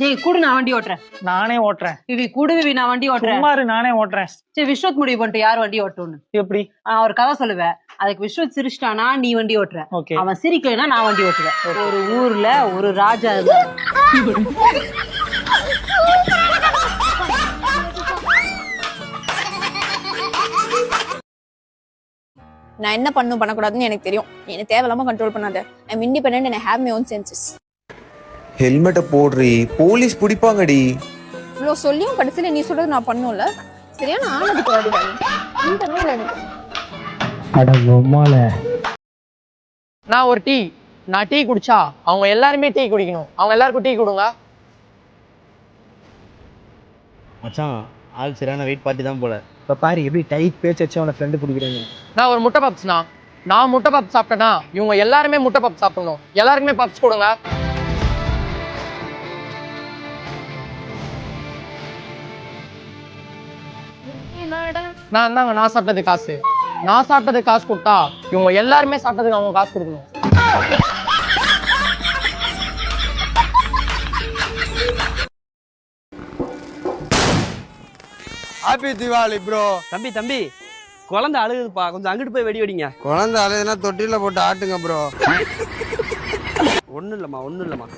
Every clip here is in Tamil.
டேய் கூடு நான் வண்டி ஓட்டுறேன். நானே ஓட்டுறேன். விவி கூடு விவி நான் வண்டி ஓட்டுறேன். சும்மா இரு, நானே ஓட்டுறேன். சரி விஸ்வத் முடிவு பண்ணிட்டு யார் வண்டி ஓட்டணும்னு எப்படி? நான் ஒரு கதை சொல்லுவேன். அதுக்கு விஸ்வத் சிரிச்சிட்டானா நீ வண்டி ஓட்டுற. ஓகே. அவன் சிரிக்கலைன்னா நான் வண்டி ஓட்டுவேன். ஒரு ஊர்ல ஒரு ராஜா. நான் என்ன பண்ணணும் பண்ணக்கூடாதுன்னு எனக்கு தெரியும். நீ என்ன தேவையில்லாம கண்ட்ரோல் பண்ணாத. I'm independent and have my own senses ஹெல்மெட்டை போடுறி போலீஸ் பிடிப்பாங்கடி. இவ்வளோ சொல்லியும் கடைசியில் நீ சொல்றது நான் பண்ணும்ல? சரியான ஆனதுக்கு வருவாங்க நான் ஒரு டீ. நான் டீ குடிச்சா அவங்க எல்லாருமே டீ குடிக்கணும். அவங்க எல்லாருக்கும் டீ கொடுங்க. மச்சான் ஆள் சரியான வெயிட் பார்ட்டி தான் போல. இப்போ பாரு எப்படி டைட் பேச்சு வச்சு அவனை ஃப்ரெண்டு பிடிக்கிறேன்னு நான் ஒரு முட்டை பப்ஸ்ண்ணா நான். முட்டை பப்ஸ் சாப்பிட்டேன்னா இவங்க எல்லாருமே முட்டை பப்ஸ் சாப்பிடணும். எல்லாருக்குமே பப்ஸ் கொடுங்க. நான் தாங்க நான் சாப்பிட்டது காசு. நான் சாப்பிட்டது காசு கொடுத்தா இவங்க எல்லாருமே சாப்பிட்டதுக்கு அவங்க காசு கொடுக்கணும். ஹாப்பி தீபாவளி ப்ரோ தம்பி தம்பி குழந்தை அழுகுதுப்பா. கொஞ்சம் அங்கிட்டு போய் வெடி வெடிங்க. குழந்தை அழுதுனா தொட்டில போட்டு ஆட்டுங்க ப்ரோ ஒன்றும் இல்லைம்மா ஒன்றும் இல்லைம்மா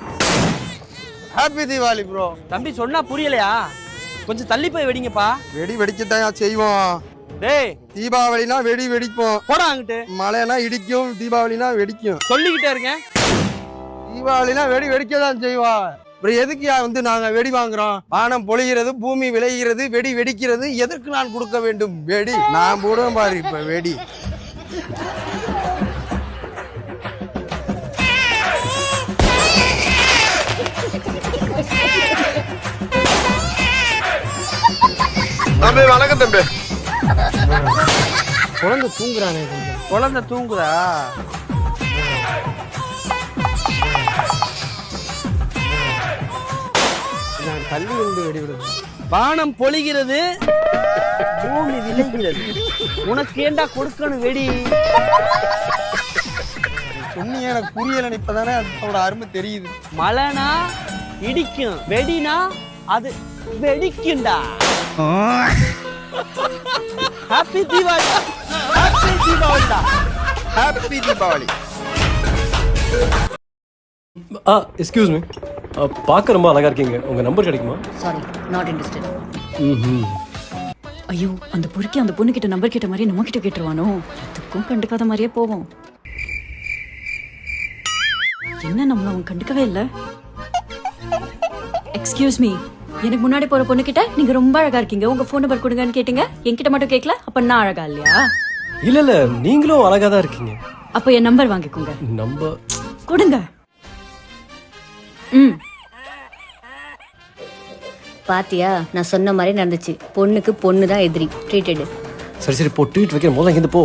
ஹாப்பி தீபாவளி ப்ரோ தம்பி சொன்னா புரியலையா? கொஞ்சம் தள்ளி போய் வெடிங்கப்பா. வெடி வெடிக்கத்தான் செய்வோம். டேய் தீபாவளினா வெடி வெடிப்போம். போடா அங்கிட்டு. மழைனா இடிக்கும் தீபாவளினா வெடிக்கும். சொல்லிக்கிட்டே இருங்க. தீபாவளினா வெடி வெடிக்க தான் செய்வோம். அப்புறம் எதுக்கு வந்து நாங்க வெடி வாங்குறோம்? வானம் பொழிகிறது பூமி விளைகிறது வெடி வெடிக்கிறது எதற்கு நான் கொடுக்க வேண்டும்? வெடி. நான் போடுவேன் பாரு இப்ப வெடி. தம்பி வணக்கம் தம்பி. குழந்தை தூங்குறானே குழந்தை தூங்குதா நான் தள்ளி வந்து வெடி விடுவேன் வானம் பொழிகிறது. பூமி விளைகிறது. உனக்கு ஏண்டா கொடுக்கணும் வெடி? சொன்னீங்க எனக்கு புரியல இப்பதானே அதோட அருமை தெரியுது. மழைனா இடிக்கும். வெடினா அது வெடிக்கும்டா. ஹாப்பி தீபாவளி ஹாப்பி தீபாவளிடா ஹாப்பி தீபாவளி ஆ எக்ஸ்கியூஸ் மீ பார்க்க ரொம்ப அழகா இருக்கீங்க. உங்க நம்பர் கிடைக்குமா? சாரி நாட் இன்ட்ரெஸ்டட் ம் ஐயோ அந்த பொறுக்கி அந்த பொண்ணு கிட்ட நம்பர் கேட்ட மாதிரி நம்ம கிட்ட கேட்டுருவானோ? எதுக்கும் கண்டுக்காத மாதிரியே போவோம். என்ன நம்மள அவன் கண்டுக்கவே இல்ல? எக்ஸ்கியூஸ் மீ எனக்கு முன்னாடி போற பொண்ணு கிட்ட நீங்க ரொம்ப அழகா இருக்கீங்க. உங்க ஃபோன் நம்பர் கொடுங்கன்னு கேட்டீங்க. என்கிட்ட மட்டும் கேட்கல அப்ப நான் அழகா இல்லையா? இல்ல இல்ல. நீங்களும் அழகா தான் இருக்கீங்க. அப்ப என் நம்பர் வாங்கிக்கோங்க. நம்பர் கொடுங்க. ம். பாத்தியா நான் சொன்ன மாதிரி நடந்துச்சு. பொண்ணுக்கு பொண்ணு தான் எதிரி. ட்ரீட்டடு சரி சரி போ. ட்வீட் வைக்கிற முதல்ல இங்கிருந்து போ.